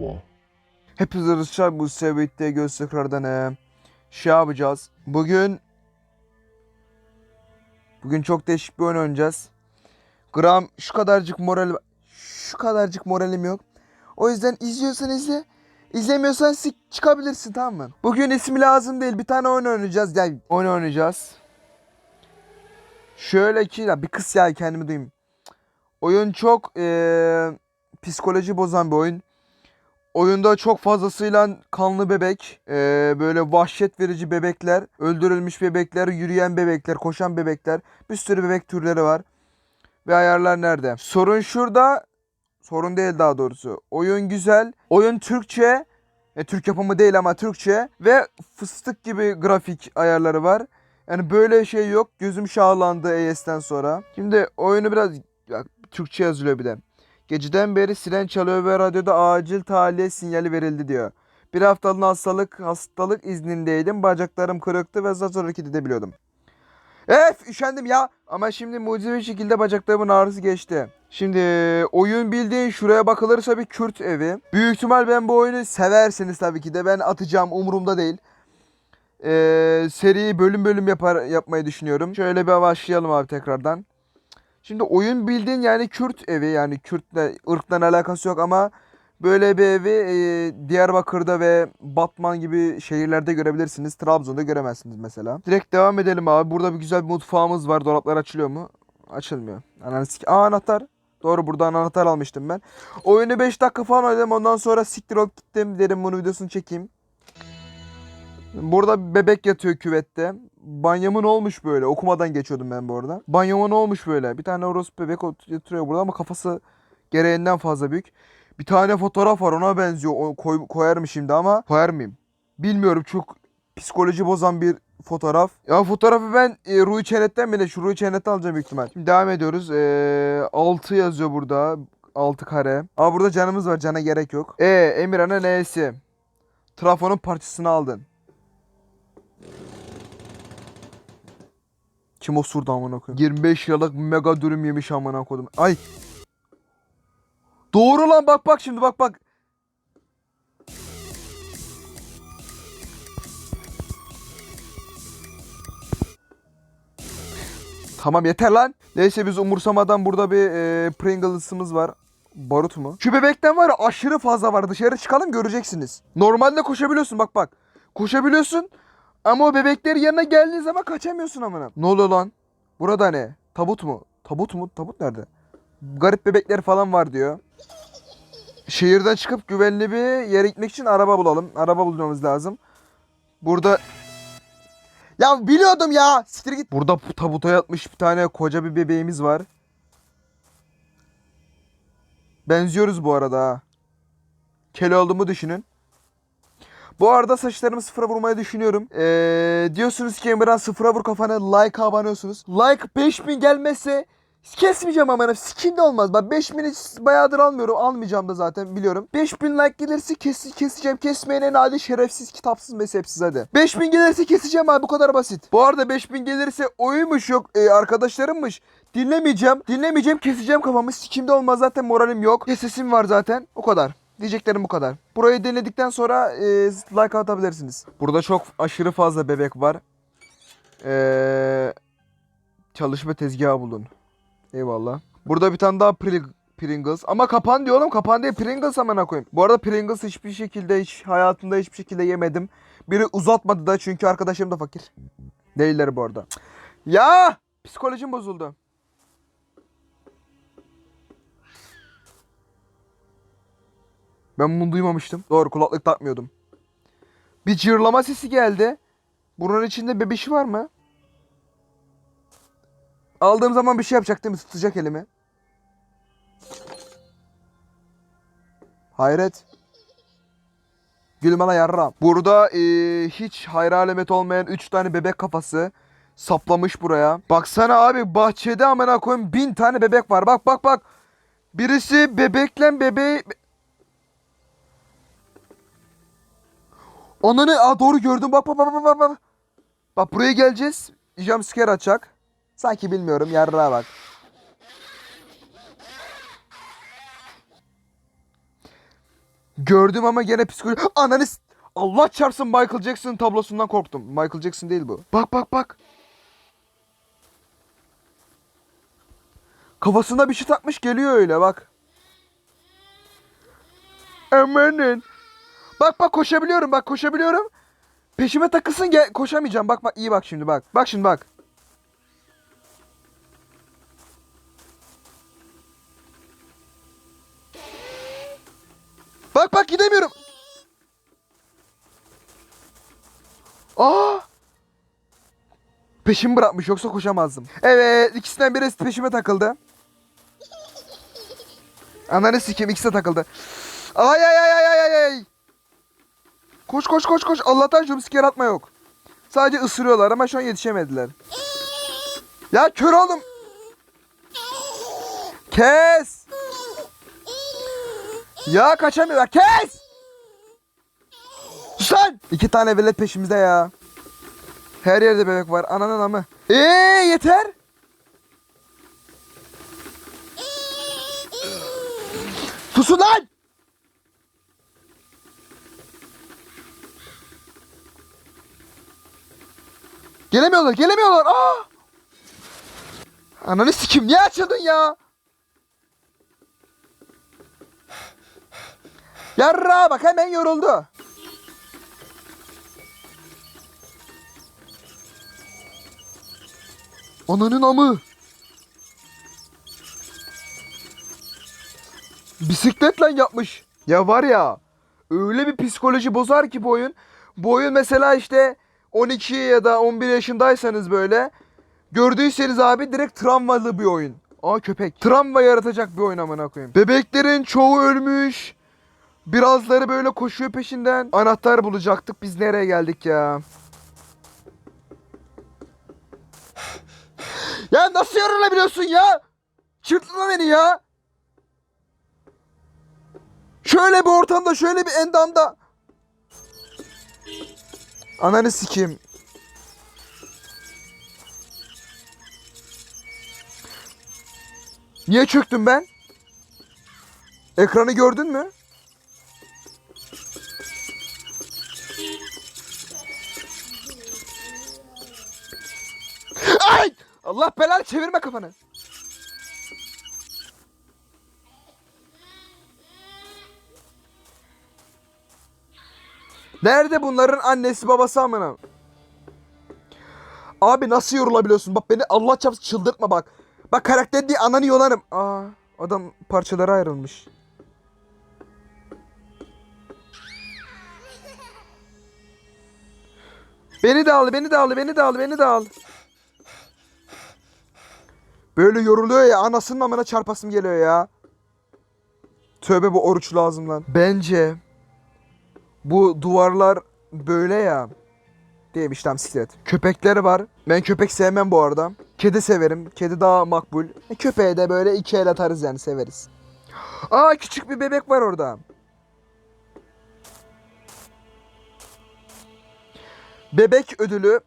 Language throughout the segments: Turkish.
Merhaba. Hepinize arkadaşlar bu seviyette göz tekrardan şey yapacağız. Bugün Bugün çok değişik bir oyun oynayacağız. Gram şu kadarcık moral şu kadarcık moralim yok. O yüzden izliyorsan izle. İzlemiyorsan sik çıkabilirsin tamam mı? Bugün ismi lazım değil. Bir tane oyun oynayacağız. Gel oyun oynayacağız. Şöyle ki ya bir kız ya kendimi duyayım. Oyun çok eee, psikoloji bozan bir oyun. Oyunda çok fazlasıyla kanlı bebek, eee, böyle vahşet verici bebekler, öldürülmüş bebekler, yürüyen bebekler, koşan bebekler, bir sürü bebek türleri var. Ve ayarlar nerede? Sorun şurada, sorun değil daha doğrusu. Oyun güzel, oyun Türkçe, e, Türk yapımı değil ama Türkçe ve fıstık gibi grafik ayarları var. Yani böyle şey yok. Gözüm şahlandı ES'ten sonra. Şimdi oyunu biraz ya, Türkçe yazılıyor bir de. Geceden beri siren çalıyor ve radyoda acil tahliye sinyali verildi diyor. Bir haftalığına hastalık hastalık iznindeydim. Bacaklarım kırıktı ve zor hareket edebiliyordum. Ef üşendim ya. Ama şimdi mucizevi şekilde bacaklarımın ağrısı geçti. Şimdi oyun bildiğin şuraya bakılırsa bir Kürt evi. Büyük ihtimal ben bu oyunu seversiniz tabii ki de. Ben atacağım umurumda değil. Ee, seriyi bölüm bölüm yapar, yapmayı düşünüyorum. Şöyle bir başlayalım abi tekrardan. Şimdi oyun bildiğin yani Kürt evi yani Kürtle ırktan alakası yok ama böyle bir evi e, Diyarbakır'da ve Batman gibi şehirlerde görebilirsiniz. Trabzon'da göremezsiniz mesela. Direkt devam edelim abi. Burada bir güzel bir mutfağımız var. Dolaplar açılıyor mu? Açılmıyor. Ananı Aa anahtar. Doğru buradan anahtar almıştım ben. Oyunu 5 dakika falan oynadım. Ondan sonra siktir olup gittim. Dedim bunu videosunu çekeyim. Burada bebek yatıyor küvette. Banyomun olmuş böyle. Okumadan geçiyordum ben bu arada. Banyomun olmuş böyle. Bir tane orospu bebek yatırıyor burada ama kafası gereğinden fazla büyük. Bir tane fotoğraf var ona benziyor. O koy, koyarım şimdi ama koyar mıyım? Bilmiyorum çok psikoloji bozan bir fotoğraf. Ya fotoğrafı ben e, Ruhi Çenet'ten bile şu Ruhi Çenet'ten alacağım büyük ihtimal. Şimdi devam ediyoruz. E, 6 yazıyor burada. 6 kare. Ama burada canımız var. Cana gerek yok. E Emirhan'ın N'si. Trafonun parçasını aldın. Kim osurdu amına koyayım? 25 liralık mega dürüm yemiş amına koydum. Ay. Doğru lan bak bak şimdi bak bak. Tamam yeter lan. Neyse biz umursamadan burada bir e, Pringles'ımız var. Barut mu? Şu bebekten var ya aşırı fazla var. Dışarı çıkalım göreceksiniz. Normalde koşabiliyorsun bak bak. Koşabiliyorsun. Ama o bebekler yanına geldiği zaman kaçamıyorsun amına. Ne oluyor lan? Burada ne? Tabut mu? Tabut mu? Tabut nerede? Garip bebekler falan var diyor. Şehirden çıkıp güvenli bir yere gitmek için araba bulalım. Araba bulmamız lazım. Burada... Ya biliyordum ya. Siktir git. Burada tabuta yatmış bir tane koca bir bebeğimiz var. Benziyoruz bu arada ha. Kel olduğumu düşünün. Bu arada saçlarımı sıfıra vurmayı düşünüyorum. Ee, diyorsunuz ki Emirhan sıfıra vur kafanı like abanıyorsunuz. Like 5000 gelmezse kesmeyeceğim ama skin olmaz. Bak 5000 hiç bayağıdır almıyorum. Almayacağım da zaten biliyorum. 5000 like gelirse kes, keseceğim. Kesmeyen en adi şerefsiz kitapsız mezhepsiz hadi. 5000 gelirse keseceğim abi bu kadar basit. Bu arada 5000 gelirse oymuş yok e, arkadaşlarımmış. Dinlemeyeceğim. Dinlemeyeceğim keseceğim kafamı. Sikimde olmaz zaten moralim yok. Sesim var zaten. O kadar. Diyeceklerim bu kadar. Burayı dinledikten sonra e, like atabilirsiniz. Burada çok aşırı fazla bebek var. Ee, çalışma tezgahı bulun. Eyvallah. Burada bir tane daha Pring- Pringles. Ama kapan diyor oğlum. Kapan değil Pringles amına koyayım. Bu arada Pringles hiçbir şekilde hiç hayatımda hiçbir şekilde yemedim. Biri uzatmadı da çünkü arkadaşım da fakir. Değiller bu arada. Ya! Psikolojim bozuldu. Ben bunu duymamıştım. Doğru kulaklık takmıyordum. Bir cırlama sesi geldi. Bunun içinde bebişi var mı? Aldığım zaman bir şey yapacak değil mi? Tutacak elimi. Hayret. Gülmana yarram. Burada eee, hiç hayra alamet olmayan 3 tane bebek kafası saplamış buraya. Baksana abi bahçede amına koyayım bin tane bebek var. Bak bak bak. Birisi bebekle bebeği... Ananı aa doğru gördüm bak bak bak bak bak, bak. Buraya geleceğiz. Jumpscare açacak. Sanki bilmiyorum yarrağa bak. Gördüm ama gene psikoloji... Ananı Allah çarpsın Michael Jackson tablosundan korktum. Michael Jackson değil bu. Bak bak bak. Kafasına bir şey takmış geliyor öyle bak. Amanın. Bak bak koşabiliyorum bak koşabiliyorum. Peşime takılsın gel koşamayacağım. Bak bak iyi bak şimdi bak. Bak şimdi bak. Bak bak gidemiyorum. Aa! Peşimi bırakmış yoksa koşamazdım. Evet ikisinden birisi peşime takıldı. Ananı sikeyim ikisi de takıldı. Ay ay ay ay ay ay. Koş koş koş koş. Allah'tan jumpscare atma yok. Sadece ısırıyorlar ama şu an yetişemediler. Ya kör oldum. Kes. Ya kaçamıyor. Kes. Lan. İki tane velet peşimizde ya. Her yerde bebek var. Ananın amı. Eee yeter. Susun lan. Gelemiyorlar, gelemiyorlar. Aa! Ananı sikim niye açıldın ya? Yarra bak hemen yoruldu. Ananın amı. Bisikletle yapmış. Ya var ya öyle bir psikoloji bozar ki bu oyun. Bu oyun mesela işte 12 ya da 11 yaşındaysanız böyle gördüyseniz abi direkt travmalı bir oyun. Aa köpek. Travma yaratacak bir oyun amına koyayım. Bebeklerin çoğu ölmüş. Birazları böyle koşuyor peşinden. Anahtar bulacaktık. Biz nereye geldik ya? ya nasıl yorulabiliyorsun ya? Çırtma beni ya. Şöyle bir ortamda, şöyle bir endamda. Ananı sikeyim. Niye çöktüm ben? Ekranı gördün mü? Ay! Allah belanı çevirme kafanı. Nerede bunların annesi babası amına? Abi nasıl yorulabiliyorsun? Bak beni Allah çarpsın çıldırtma bak. Bak karakter diye ananı yolarım. Aa adam parçalara ayrılmış. Beni de al, beni de al, beni de al, beni de al. Böyle yoruluyor ya anasının amına çarpasım geliyor ya. Tövbe bu oruç lazım lan. Bence bu duvarlar böyle ya. Değilmiş tam siklet. Köpekleri var. Ben köpek sevmem bu arada. Kedi severim. Kedi daha makbul. E, köpeğe de böyle iki el atarız yani severiz. Aa küçük bir bebek var orada. Bebek ödülü.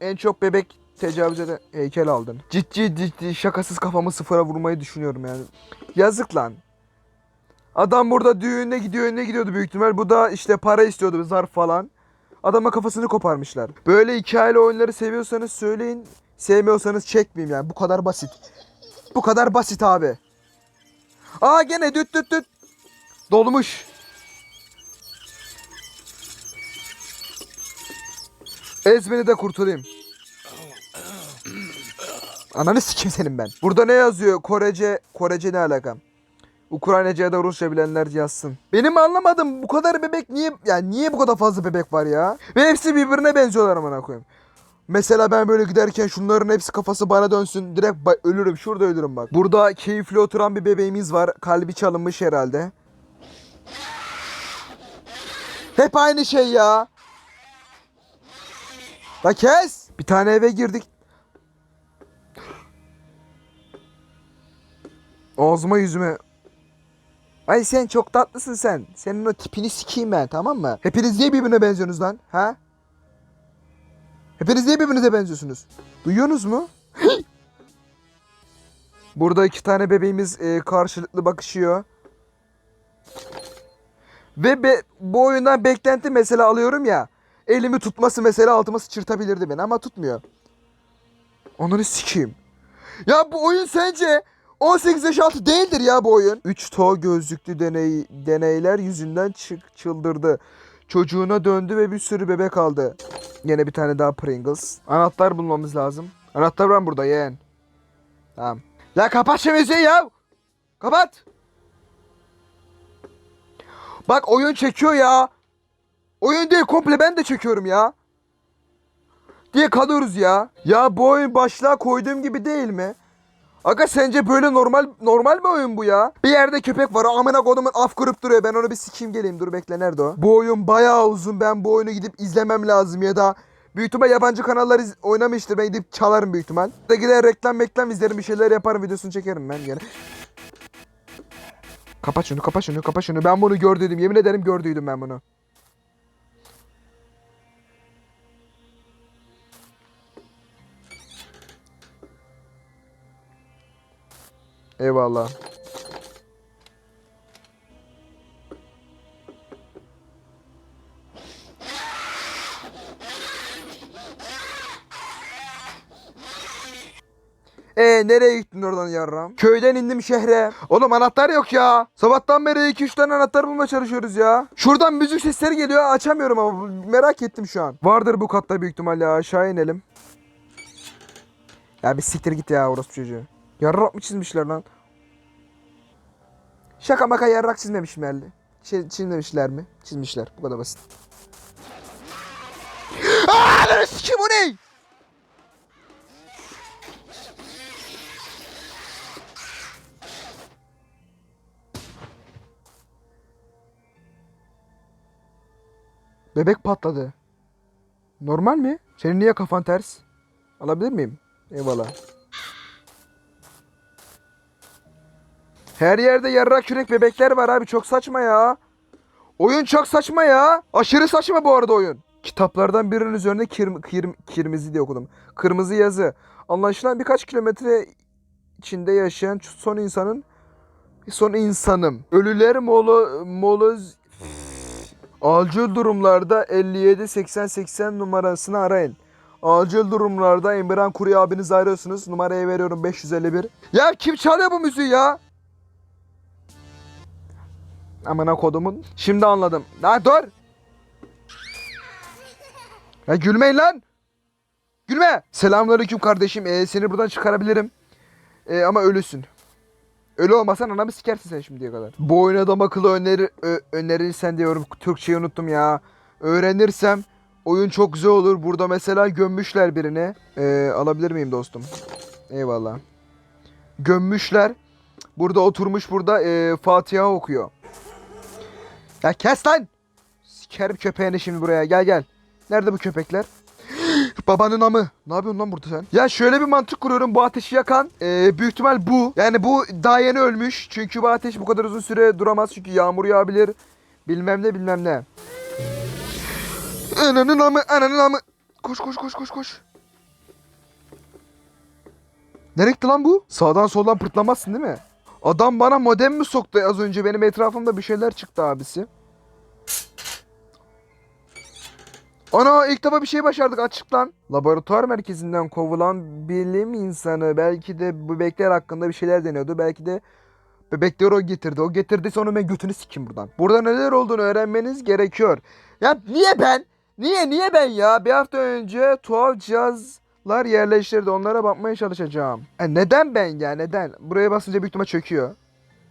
En çok bebek tecavüz eden heykel aldın. Ciddi ciddi şakasız kafamı sıfıra vurmayı düşünüyorum yani. Yazık lan. Adam burada düğüne gidiyor ne gidiyordu büyük ihtimal. Bu da işte para istiyordu zarf falan. Adama kafasını koparmışlar. Böyle hikayeli oyunları seviyorsanız söyleyin. Sevmiyorsanız çekmeyeyim yani. Bu kadar basit. Bu kadar basit abi. Aa gene düt düt düt. Dolmuş. Ez beni de kurtulayım. Ananı sikeyim senin ben. Burada ne yazıyor? Korece, Korece ne alakam? Ukraynaca ya da Rusça bilenler yazsın. Benim anlamadım bu kadar bebek niye yani niye bu kadar fazla bebek var ya? Ve hepsi birbirine benziyorlar amına koyayım. Mesela ben böyle giderken şunların hepsi kafası bana dönsün. Direkt ölürüm. Şurada ölürüm bak. Burada keyifli oturan bir bebeğimiz var. Kalbi çalınmış herhalde. Hep aynı şey ya. La kes. Bir tane eve girdik. Ağzıma yüzüme. Ay sen çok tatlısın sen. Senin o tipini sikeyim ben tamam mı? Hepiniz niye birbirine benziyorsunuz lan? Ha? Hepiniz niye birbirinize benziyorsunuz? Duyuyorsunuz mu? Burada iki tane bebeğimiz e, karşılıklı bakışıyor. Ve be- bu oyundan beklenti mesela alıyorum ya. Elimi tutması mesela altıma sıçırtabilirdi beni ama tutmuyor. Onları sikeyim. Ya bu oyun sence 18 yaş altı değildir ya bu oyun. 3 to gözlüklü deney, deneyler yüzünden çık çıldırdı. Çocuğuna döndü ve bir sürü bebek aldı. Yine bir tane daha Pringles. Anahtar bulmamız lazım. Anahtar var burada yeğen. Tamam. Ya kapat şu ya. Kapat. Bak oyun çekiyor ya. Oyun değil komple ben de çekiyorum ya. Diye kalıyoruz ya. Ya bu oyun başlığa koyduğum gibi değil mi? Aga sence böyle normal normal bir oyun bu ya? Bir yerde köpek var amına kodumun af kurup duruyor. Ben onu bir sikeyim geleyim dur bekle nerede o? Bu oyun bayağı uzun ben bu oyunu gidip izlemem lazım ya da Büyük ihtimal yabancı kanallar oynamıştır. Ben gidip çalarım büyük ihtimal. Da gider reklam reklam izlerim bir şeyler yaparım videosunu çekerim ben yani. Kapat şunu kapat şunu kapat şunu. Ben bunu gördüydüm. Yemin ederim gördüydüm ben bunu. Eyvallah. E nereye gittin oradan yarram? Köyden indim şehre. Oğlum anahtar yok ya. Sabahtan beri 2-3 tane anahtar bulmaya çalışıyoruz ya. Şuradan müzik sesleri geliyor açamıyorum ama merak ettim şu an. Vardır bu katta büyük ihtimalle aşağı inelim. Ya bir siktir git ya orospu çocuğu. Yarrak mı çizmişler lan? Şaka maka yarrak çizmemişler mi? Şey, çizmemişler mi? Çizmişler. Bu kadar basit. Aaa lan sikim ne? Bebek patladı. Normal mi? Senin niye kafan ters? Alabilir miyim? Eyvallah. Her yerde yarrak yürek bebekler var abi çok saçma ya. Oyun çok saçma ya. Aşırı saçma bu arada oyun. Kitaplardan birinin üzerinde kir, kir, kirmizi diye okudum. Kırmızı yazı. Anlaşılan birkaç kilometre içinde yaşayan son insanın son insanım. Ölüler molo, moloz Acil durumlarda 57 80 80 numarasını arayın. Acil durumlarda Emirhan Kuru abinizi arıyorsunuz. Numarayı veriyorum 551. Ya kim çalıyor bu müziği ya? Amına kodumun. Şimdi anladım. Ha dur. Ya gülmeyin lan. Gülme. Selamünaleyküm kardeşim. Ee, seni buradan çıkarabilirim. Ee, ama ölüsün. Ölü olmasan anamı sikersin sen şimdiye kadar. Bu oyuna adam akıllı öneri, ö- önerirsen diyorum. Türkçeyi unuttum ya. Öğrenirsem oyun çok güzel olur. Burada mesela gömmüşler birini. Ee, alabilir miyim dostum? Eyvallah. Gömmüşler. Burada oturmuş burada ee, Fatiha okuyor. Ya kes lan! Sikerim köpeğini şimdi buraya. Gel gel. Nerede bu köpekler? Babanın amı. Ne yapıyorsun lan burada sen? Ya şöyle bir mantık kuruyorum. Bu ateşi yakan e, büyük ihtimal bu. Yani bu daha yeni ölmüş. Çünkü bu ateş bu kadar uzun süre duramaz. Çünkü yağmur yağabilir. Bilmem ne bilmem ne. Ananın amı ananın amı. Koş koş koş koş koş. Nereye gitti lan bu? Sağdan soldan pırtlamazsın değil mi? Adam bana modem mi soktu az önce? Benim etrafımda bir şeyler çıktı abisi. Ana ilk defa bir şey başardık açık lan. Laboratuvar merkezinden kovulan bilim insanı belki de bebekler hakkında bir şeyler deniyordu. Belki de bebekleri o getirdi. O getirdiyse onu ben götünü sikim buradan. Burada neler olduğunu öğrenmeniz gerekiyor. Ya niye ben? Niye niye ben ya? Bir hafta önce tuhaf cihazlar yerleştirdi. Onlara bakmaya çalışacağım. E neden ben ya neden? Buraya basınca büyük ihtimal çöküyor.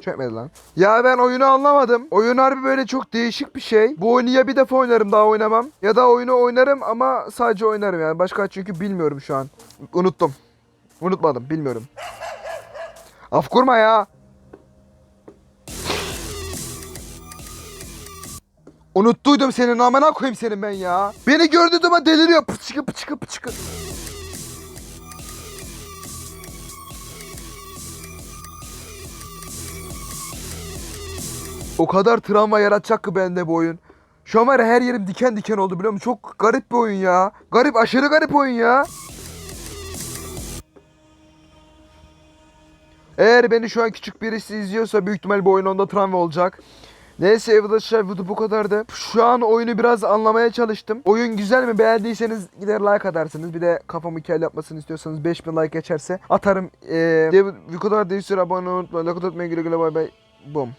Çökmedi lan. Ya ben oyunu anlamadım. Oyun harbi böyle çok değişik bir şey. Bu oyunu ya bir defa oynarım daha oynamam. Ya da oyunu oynarım ama sadece oynarım yani. Başka çünkü bilmiyorum şu an. Unuttum. Unutmadım bilmiyorum. Af kurma ya. Unuttuydum senin amına koyayım senin ben ya. Beni gördüğü zaman deliriyor. Pıçıkı pıçıkı pıçıkı. O kadar travma yaratacak ki bende bu oyun. Şu an var her yerim diken diken oldu biliyor musun? Çok garip bir oyun ya. Garip aşırı garip oyun ya. Eğer beni şu an küçük birisi izliyorsa büyük ihtimal bu oyun onda travma olacak. Neyse arkadaşlar video bu kadardı. Şu an oyunu biraz anlamaya çalıştım. Oyun güzel mi? Beğendiyseniz gider like atarsınız. Bir de kafamı kel yapmasını istiyorsanız 5000 like geçerse atarım. Ee, bu kadar değilse abone olmayı unutmayın. Like atmayı güle güle bay bay. Bum.